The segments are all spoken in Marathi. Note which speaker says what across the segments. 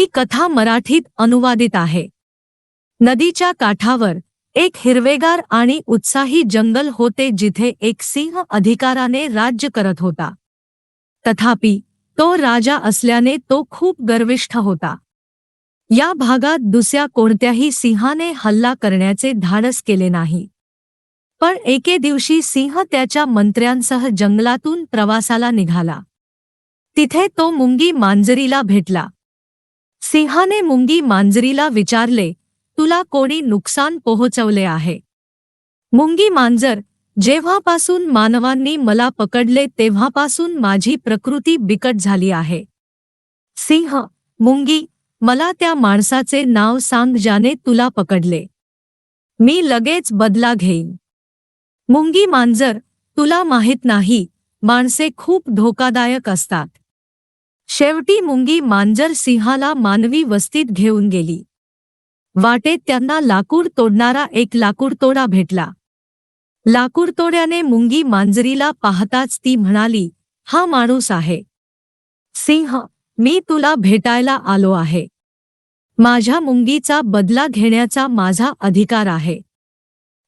Speaker 1: ही कथा मराठीत अनुवादित आहे. नदीच्या काठावर एक हिरवेगार आणि उत्साही जंगल होते जिथे एक सिंह अधिकाराने राज्य करत होता. तथापि तो राजा असल्याने तो खूप गर्विष्ठ होता. या भागात दुसऱ्या कोणत्याही सिंहाने हल्ला करण्याचे धाडस केले नाही. पण एके दिवशी सिंह त्याच्या मंत्र्यांसह जंगलातून प्रवासाला निघाला. तिथे तो मुंगी मांजरीला भेटला. सिंहाने मुंगी मांजरीला विचारले तुला कोणी नुकसान पोहोचवले आहे? मुंगी मांजर जेव्हापासून मानवांनी मला पकडले तेव्हापासून माझी प्रकृती बिकट झाली आहे. सिंह मुंगी मला त्या माणसाचे नाव सांग ज्याने तुला पकडले. मी लगेच बदला घेईन. मुंगी मांजर तुला माहीत नाही माणसे खूप धोकादायक असतात. शेवटी मुंगी मांजर सिंहाला मानवी वस्तीत घेऊन गेली. वाटेत त्यांना लाकूड तोडणारा एक लाकूडतोडा भेटला. लाकूडतोड्याने मुंगी मांजरीला पाहताच ती म्हणाली हा माणूस आहे. सिंह मी तुला भेटायला आलो आहे. माझ्या मुंगीचा बदला घेण्याचा माझा अधिकार आहे.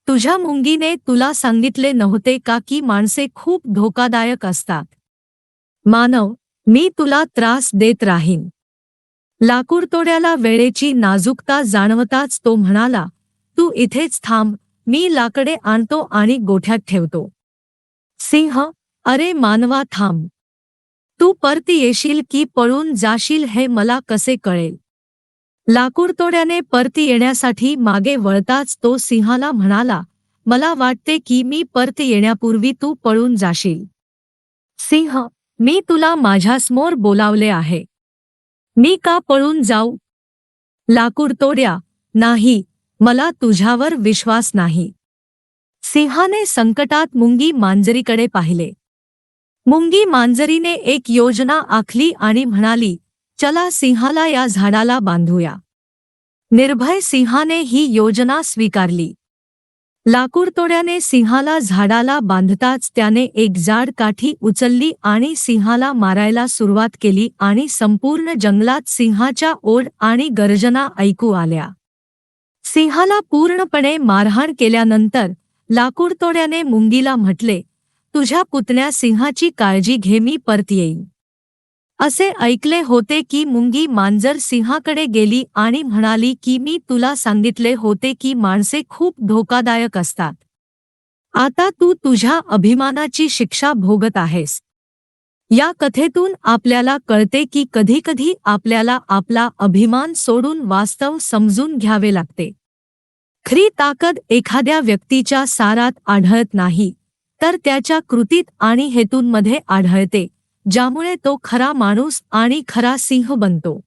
Speaker 1: तुझ्या मुंगीने तुला सांगितले नव्हते का की माणसे खूप धोकादायक असतात? मानव मी तुला त्रास देत राहीन. लाकूडतोड्याला वेळेची नाजूकता जाणवताच तो म्हणाला तू इथेच थांब मी लाकडे आणतो आणि गोठ्यात ठेवतो. सिंह अरे मानवा थांब. तू परत येशील की पळून जाशील हे मला कसे कळेल? लाकूडतोड्याने परत येण्यासाठी मागे वळताच तो सिंहाला म्हणाला मला वाटते की मी परत येण्यापूर्वी तू पळून जाशील. सिंह मी तुला माझ्यासमोर बोलावले आहे. मी का पळून जाऊ? लाकूड तोड्या नाही मला तुझ्यावर विश्वास नाही. सिंहाने संकटात मुंगी मांजरीकडे पाहिले. मुंगी मांजरीने एक योजना आखली आणि म्हणाली चला सिंहाला या झाडाला बांधूया. निर्भय सिंहाने ही योजना स्वीकारली. लाकूडतोड्याने सिंहाला झाडाला बांधताच त्याने एक जाड काठी उचलली आणि सिंहाला मारायला सुरुवात केली आणि संपूर्ण जंगलात सिंहाच्या ओढ आणि गर्जना ऐकू आल्या. सिंहाला पूर्णपणे मारहाण केल्यानंतर लाकूडतोड्याने मुंगीला म्हटले तुझ्या पुतण्या सिंहाची काळजी घे मी परत येईन. असे ऐकले होते की मुंगी मांजर सिंहाकडे गेली आणि म्हणाली की मी तुला सांगितले होते की माणसे खूप धोकादायक असतात. आता तू तुझ्या अभिमानाची शिक्षा भोगत आहेस. या कथेतून आपल्याला कळते की कधीकधी आपल्याला आपला अभिमान सोडून वास्तव समजून घ्यावे लागते. खरी ताकद एखाद्या व्यक्तीच्या सारात आढळत नाही तर त्याच्या कृतीत आणि हेतूंमध्ये आढळते. ज्यामुळे तो खरा माणूस आणि खरा सिंह बनतो.